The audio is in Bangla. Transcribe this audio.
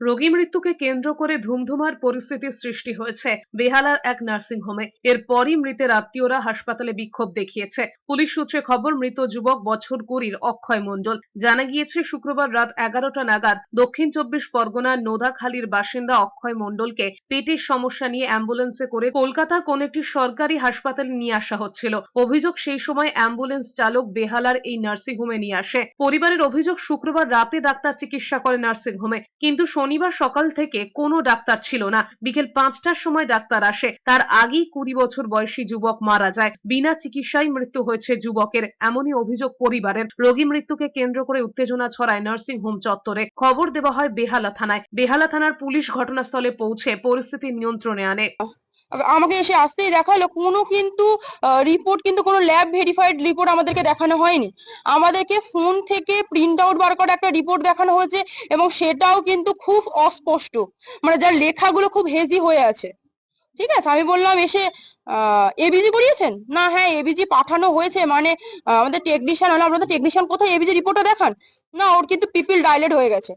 রোগী মৃত্যুকে কেন্দ্র করে ধুমধুমার পরিস্থিতির সৃষ্টি হয়েছে বেহালার এক নার্সিংহোমে এরপরই মৃতের আত্মীয়রা হাসপাতালে বিক্ষোভ দেখিয়েছে। পুলিশ সূত্রে খবর, মৃত যুবক বছর কুড়ির অক্ষয় মণ্ডল। জানা গিয়েছে, শুক্রবার রাত এগারোটা নাগাদ দক্ষিণ চব্বিশ পরগনার নোদাখালীর বাসিন্দা অক্ষয় মণ্ডলকে পেটের সমস্যা নিয়ে অ্যাম্বুলেন্সে করে কলকাতার কোন একটি সরকারি হাসপাতালে নিয়ে আসা হচ্ছিল। অভিযোগ সেই সময় অ্যাম্বুলেন্স চালক বেহালার এই নার্সিংহোমে নিয়ে আসে। পরিবারের অভিযোগ, শুক্রবার রাতে ডাক্তার চিকিৎসা করে নার্সিংহোমে কিন্তু শনিবার সকাল থেকে কোনো ডাক্তার ছিল না। বিকেল পাঁচটার সময় ডাক্তার আসে। তার আগেই কুড়ি বছর বয়সী যুবক মারা যায়। বিনা চিকিৎসায় মৃত্যু হয়েছে যুবকের, এমনই অভিযোগ পরিবারের। রোগী মৃত্যুকে কেন্দ্র করে উত্তেজনা ছড়ায় নার্সিং হোম চত্বরে। খবর দেওয়া হয় বেহালা থানায়। বেহালা থানার পুলিশ ঘটনাস্থলে পৌঁছে পরিস্থিতি নিয়ন্ত্রণে আনে। আমাকে এসে আসতেই দেখাল। কোনো কিন্তু রিপোর্ট কিন্তু কোনো ল্যাব ভেরিফাইড রিপোর্ট আমাদেরকে দেখানো হয়নি। আমাদেরকে ফোন থেকে প্রিন্ট আউট বার করা একটা রিপোর্ট দেখানো হয়েছে এবং সেটাও কিন্তু খুব অস্পষ্ট। মানে যার লেখাগুলো খুব হেজি হয়ে আছে। ঠিক আছে? আমি বললাম, এসে এবিজি করিয়েছেন? না হ্যাঁ এবিজি পাঠানো হয়েছে। মানে আমাদের টেকনিশিয়ান আপনাদের টেকনিশিয়ান কোথায় এবিজি রিপোর্টটা দেখান? না, ওর কিন্তু পিপিল ডাইলেট হয়ে গেছে।